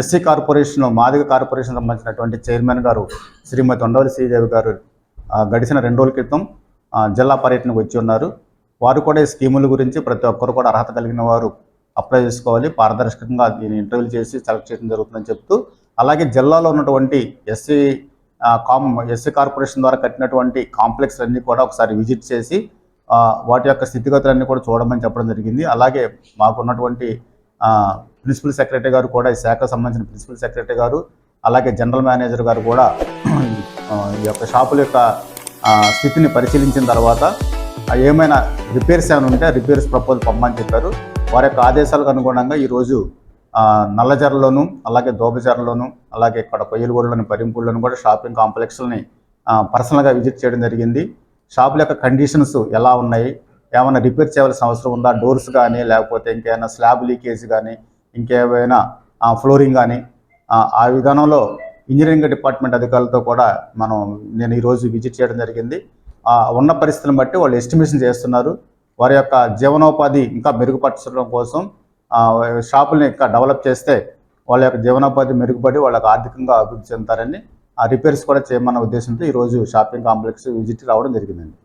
SC corporation Madiga corporation సంబంధించినటువంటి chairman గారు శ్రీమతి ఉండవల్లి శ్రీదేవి గారు గడిచిన రెండు రోజుల క్రితం జిల్లా పర్యటనకు వచ్చి ఉన్నారు. వారు కూడా ఈ స్కీముల గురించి ప్రతి ఒక్కరు కూడా అర్హత కలిగిన వారు. అప్లై చేసుకోవాలి పారదర్శకంగా దీన్ని ఇంటర్వ్యూ చేసి సెలెక్ట్ చేయడం జరుగుతుందని చెప్తూ అలాగే జిల్లాలో ఉన్నటువంటి ఎస్సీ కాం కామ్ ఎస్సీ కార్పొరేషన్ ద్వారా కట్టినటువంటి కాంప్లెక్స్ అన్నీ కూడా ఒకసారి విజిట్ చేసి వాటి యొక్క స్థితిగతులన్నీ కూడా చూడమని చెప్పడం జరిగింది. అలాగే మాకున్నటువంటి ప్రిన్సిపల్ సెక్రటరీ గారు కూడా ఈ శాఖకు సంబంధించిన ప్రిన్సిపల్ సెక్రటరీ గారు అలాగే జనరల్ మేనేజర్ గారు కూడా ఈ యొక్క షాపుల యొక్క స్థితిని పరిశీలించిన తర్వాత ఏమైనా రిపేర్స్ ఏమైనా ఉంటే రిపేర్స్ ప్రపోజల్ పంపమని చెప్పారు. వారి యొక్క ఆదేశాలకు అనుగుణంగా ఈరోజు ఆ, నల్లజర్లలోను అలాగే దోబజర్లలోను అలాగే ఇక్కడ కొయ్యలగూడలోని పరింపూడిలోను కూడా షాపింగ్ కాంప్లెక్స్లని పర్సనల్గా విజిట్ చేయడం జరిగింది. షాపుల యొక్క కండిషన్స్ ఎలా ఉన్నాయి? ఏమైనా రిపేర్ చేయవలసిన అవసరం ఉందా? డోర్స్ కానీ లేకపోతే ఇంకేమైనా స్లాబ్ లీకేజ్ కానీ ఇంకేమైనా ఫ్లోరింగ్ కానీ ఆ విధానంలో ఇంజనీరింగ్ డిపార్ట్మెంట్ అధికారులతో కూడా మనం నేను ఈరోజు విజిట్ చేయడం జరిగింది. ఉన్న పరిస్థితులను బట్టి వాళ్ళు ఎస్టిమేషన్ చేస్తున్నారు. వారి యొక్క జీవనోపాధి ఇంకా మెరుగుపరచడం కోసం షాపుల్ని ఇంకా డెవలప్ చేస్తే వాళ్ళ యొక్క జీవనోపాధి మెరుగుపడి వాళ్ళకి ఆర్థికంగా అభివృద్ధి చెందుతారని ఆ రిపేర్స్ కూడా చేయమన్న ఉద్దేశంతో ఈరోజు షాపింగ్ కాంప్లెక్స్ విజిట్ రావడం జరిగిందండి.